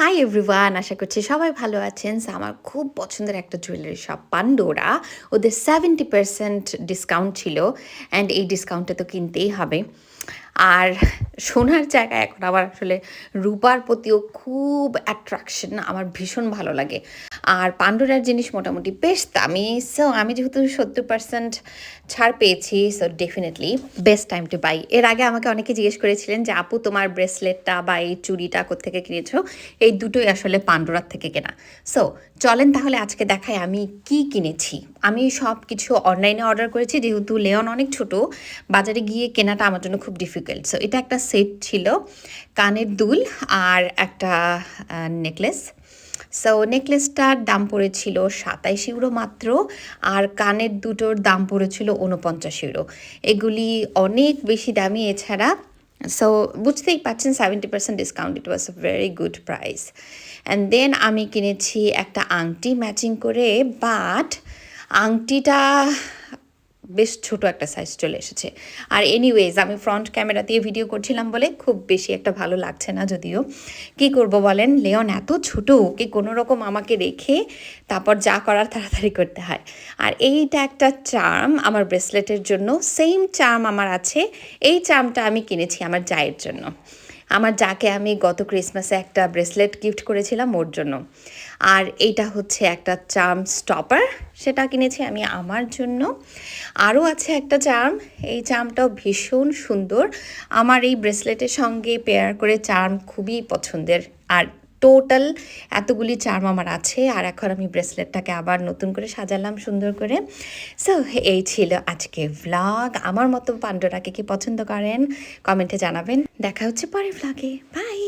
Hi everyone আশা করছি সবাই ভালো আছেন। আমার খুব পছন্দের একটা জুয়েলারি শপ পান্ডোরা ওদের সেভেন্টি পার্সেন্ট ডিসকাউন্ট ছিল অ্যান্ড এই ডিসকাউন্টটা তো কিনতেই হবে। আর সোনার জায়গায় এখন আমার আসলে রূপার প্রতিও খুব অ্যাট্রাকশন আমার ভীষণ ভালো লাগে। আর পান্ডোরার জিনিস মোটামুটি বেশ দামি সো আমি যেহেতু সত্তর পার্সেন্ট ছাড় পেয়েছি so definitely best time to buy এর আগে আমাকে অনেকে জিজ্ঞেস করেছিলেন যে, আপু, তোমার ব্রেসলেটটা বা এই চুড়িটা কোথেকে কিনেছো? এই দুটোই আসলে পান্ডোরার থেকে কেনা। সো চলেন তাহলে আজকে দেখাই আমি কি কিনেছি। আমি সব কিছু অনলাইনে অর্ডার করেছি, যেহেতু লেয়ন অনেক ছোট, বাজারে গিয়ে কেনাটা আমার জন্য খুব ডিফিকাল্ট সো এটা একটা সেট ছিল, কানের দুল আর একটা নেকলেস সো নেকলেসটার দাম পড়েছিল সাতাইশ ইউরো মাত্র আর কানের দুটোর দাম পড়েছিল উনপঞ্চাশ ইউরো। এগুলি অনেক বেশি দামি এছাড়া সো বুঝতেই পাচ্ছেন seventy percent discount it was a very good price and then আমি কিনেছি একটা আংটি ম্যাচিং করে বাট আংটিটা বেশ ছোট একটা সাইজ চলে এসেছে। আর এনিওয়েজ আমি ফ্রন্ট ক্যামেরা দিয়ে ভিডিও করছিলাম বলে খুব বেশি একটা ভালো লাগছে না যদিও। কি করব বলেন? লেয়ন এত ছোট ওকে কোনো রকম আমাকে রেখে তারপর যা করার তাড়াতাড়ি করতে হয়। আর এইটা একটা চার্ম আমার ব্রেসলেটের জন্য। সেম চার্ম আমার আছে। এই চার্মটা আমি কিনেছি আমার জায়ের জন্য। আমার যাকে আমি গত ক্রিসমাসে একটা ব্রেসলেট গিফট করেছিলাম ওর জন্য। আর এইটা হচ্ছে একটা চার্ম স্টপার সেটা কিনেছি আমি আমার জন্য। আরও আছে একটা চার্ম এই চার্মটাও ভীষণ সুন্দর। আমার এই ব্রেসলেটের সঙ্গে পেয়ার করে চার্ম খুবই পছন্দের। আর টোটাল এতগুলি চার্ম আমার আছে, আর এখন আমি ব্রেসলেটটাকে আবার নতুন করে সাজালাম সুন্দর করে। সো এই ছিল আজকে ভ্লগ আমার মতো পাণ্ডরাকে কি পছন্দ করেন, কমেন্টে জানাবেন। দেখা হচ্ছে পরে ভ্লগে বাই